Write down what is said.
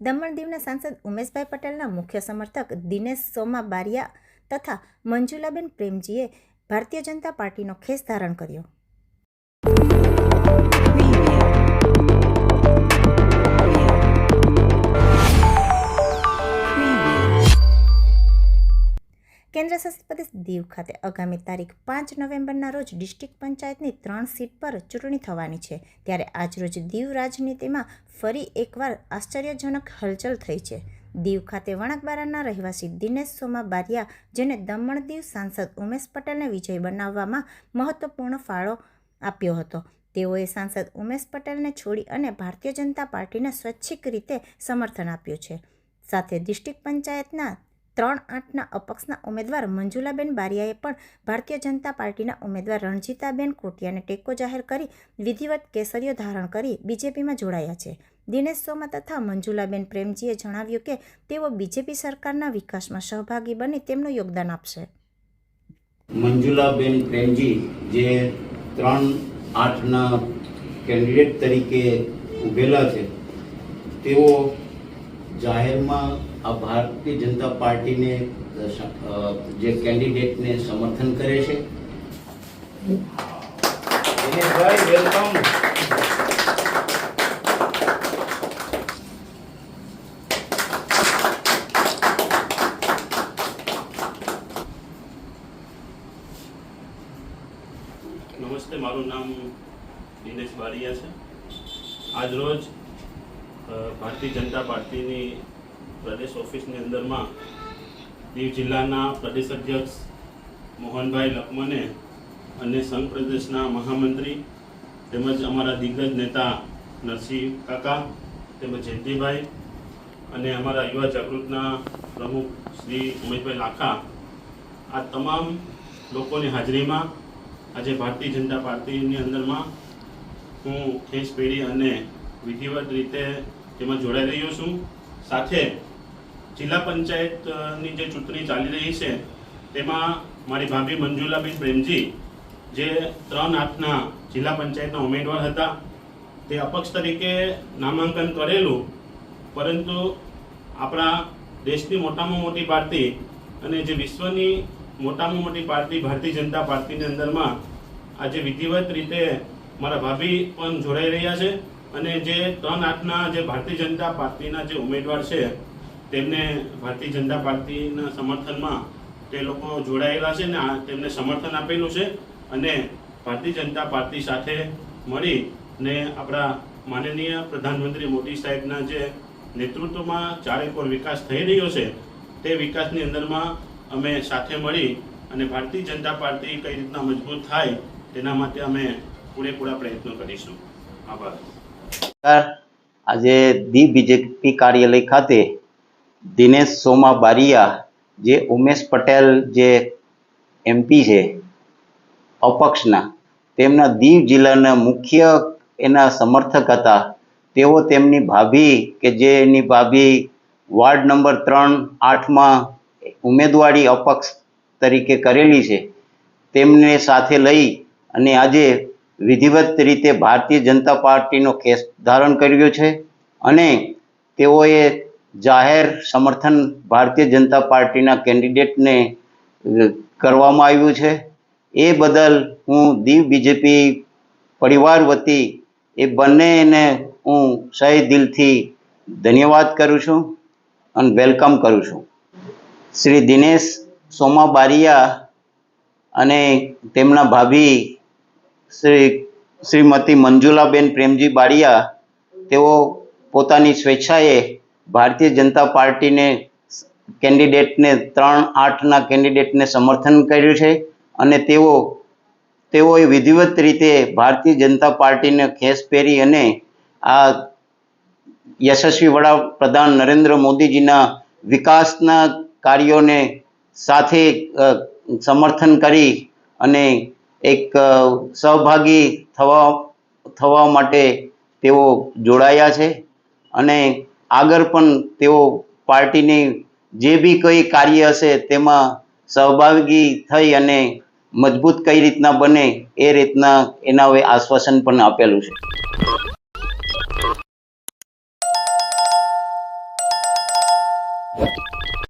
દમણ દીવના સાંસદ ઉમેશભાઈ પટેલના મુખ્ય સમર્થક દિનેશ સોમા બારિયા તથા મંજુલાબેન પ્રેમજીએ ભારતીય જનતા પાર્ટીનો ખેસ ધારણ કર્યો. કેન્દ્ર શાસિત પ્રદેશ દીવ ખાતે આગામી તારીખ પાંચ નવેમ્બરના રોજ ડિસ્ટ્રિક્ટ પંચાયતની ત્રણ સીટ પર ચૂંટણી થવાની છે. ત્યારે આજરોજ દીવ રાજનીતિમાં ફરી એકવાર આશ્ચર્યજનક હલચલ થઈ છે. દીવ ખાતે વણાકબારાના રહેવાસી દિનેશ સોમા બારિયા, જેને દમણ દીવ સાંસદ ઉમેશ પટેલને વિજય બનાવવામાં મહત્વપૂર્ણ ફાળો આપ્યો હતો. તેઓએ સાંસદ ઉમેશ પટેલને છોડી અને ભારતીય જનતા પાર્ટીને સ્વૈચ્છિક રીતે સમર્થન આપ્યું છે. સાથે ડિસ્ટ્રિક્ટ પંચાયતના ત્રણ આઠના અપક્ષના ઉમેદવાર મંજુલાબેન બારિયાએ પણ ભારતીય જનતા પાર્ટીના ઉમેદવાર રણજીતાબેન કોટિયાને ટેકો જાહેર કરી વિધિવત કેસરીઓ ધારણ કરી બીજેપીમાં જોડાયા છે. દિનેશ સોમા તથા મંજુલાબેન પ્રેમજીએ જણાવ્યું કે તેઓ બીજેપી સરકારના વિકાસમાં સહભાગી બની તેમનું યોગદાન આપશે. મંજુલાબેન પ્રેમજી જે ત્રણ આઠના કેન્ડિડેટ તરીકે ઉભેલા છે, તેઓ જાહેરમાં આ ભારતીય જનતા પાર્ટીને જે કેન્ડિડેટને સમર્થન કરે છે? દિનેશભાઈ વેલકમ. નમસ્તે મારું નામ દિનેશ બારિયા છે. આજરોજ ભારતીય જનતા પાર્ટીની પ્રદેશ ઓફિસની અંદરમાં દીવ જિલ્લાના પ્રદેશ અધ્યક્ષ મોહનભાઈ લખમને અને સંઘ પ્રદેશના મહામંત્રી તેમજ અમારા દિગ્ગજ નેતા નરસિંહ કાકા તેમજ જયંતિભાઈ અને અમારા યુવા જાગૃતના પ્રમુખ શ્રી ઉમેશભાઈ લાખા આ તમામ લોકોની હાજરીમાં આજે ભારતીય જનતા પાર્ટીની અંદરમાં હું ખેસ પેઢી અને વિધિવત રીતે તેમાં જોડાઈ રહ્યો છું. સાથે જિલ્લા પંચાયતની જે ચૂંટણી ચાલી રહી છે, તેમાં મારી ભાભી મંજુલાબેન પ્રેમજી, જે ત્રણ આઠના જિલ્લા પંચાયતના ઉમેદવાર હતા, તે અપક્ષ તરીકે નામાંકન કરેલું. પરંતુ આપણા દેશની મોટામાં મોટી પાર્ટી અને જે વિશ્વની મોટામાં મોટી પાર્ટી ભારતીય જનતા પાર્ટીની અંદરમાં આજે વિધિવત રીતે મારા ભાભી પણ જોડાઈ રહ્યા છે. અને જે ત્રણ આઠના જે ભારતીય જનતા પાર્ટીના જે ઉમેદવાર છે, તેમને ભારતીય જનતા પાર્ટીના સમર્થનમાં તે લોકો જોડાયેલા છે ને તેમને સમર્થન આપેલું છે અને ભારતીય જનતા પાર્ટી સાથે મળી ને આપણા માનનીય પ્રધાનમંત્રી મોદી સાહેબના જે નેતૃત્વમાં ચારેકોર વિકાસ થઈ રહ્યો છે, તે વિકાસની અંદરમાં અમે સાથે મળી અને ભારતીય જનતા પાર્ટી કઈ રીતના મજબૂત થાય તેના માટે અમે પૂરેપૂરા પ્રયત્નો કરીશું. આભાર. નમસ્કાર. આજે દી બીજેપી કાર્યાલય ખાતે દિનેશ સોમા બારિયા જે ઉમેશ પટેલ જે એમપી છે, અપક્ષના, તેમના દીવ જિલ્લાના મુખ્ય એના સમર્થક હતા તેઓ તેમની ભાભી કે જે એની ભાભી વાર્ડ નંબર ત્રણ આઠમાં ઉમેદવારી અપક્ષ તરીકે કરેલી છે, તેમને સાથે લઈ અને આજે વિધિવત રીતે ભારતીય જનતા પાર્ટીનો કેસ ધારણ કર્યો છે અને તેઓએ જાહેર સમર્થન ભારતીય જનતા પાર્ટીના કેન્ડિડેટને કરવામાં આવ્યું છે. એ બદલ હું દીવ બીજેપી પરિવાર વતી એ બંનેને હું સહી દિલથી ધન્યવાદ કરું છું અને વેલકમ કરું છું. શ્રી દિનેશ સોમા બારિયા અને તેમના ભાભી શ્રી, શ્રીમતી મંજુલાબેન પ્રેમજી બાળિયા, તેઓ પોતાની સ્વેચ્છાએ ભારતીય જનતા પાર્ટીને કેન્ડિડેટને ત્રણ આઠના કેન્ડિડેટને સમર્થન કર્યું છે અને તેઓ, તેઓએ વિધિવત રીતે ભારતીય જનતા પાર્ટીને ખેસ પહેરી અને આ યશસ્વી વડાપ્રધાન નરેન્દ્ર મોદીજીના વિકાસના કાર્યોને સાથે સમર્થન કરી અને એક સહભાગી થવા થવા માટે તેઓ જોડાયા છે અને આગળ પણ તેઓ પાર્ટીની જે બી કંઈ કાર્ય હશે તેમાં સહભાગી થઈ અને મજબૂત કઈ રીતના બને એ રીતના એના આશ્વાસન પણ આપેલું છે.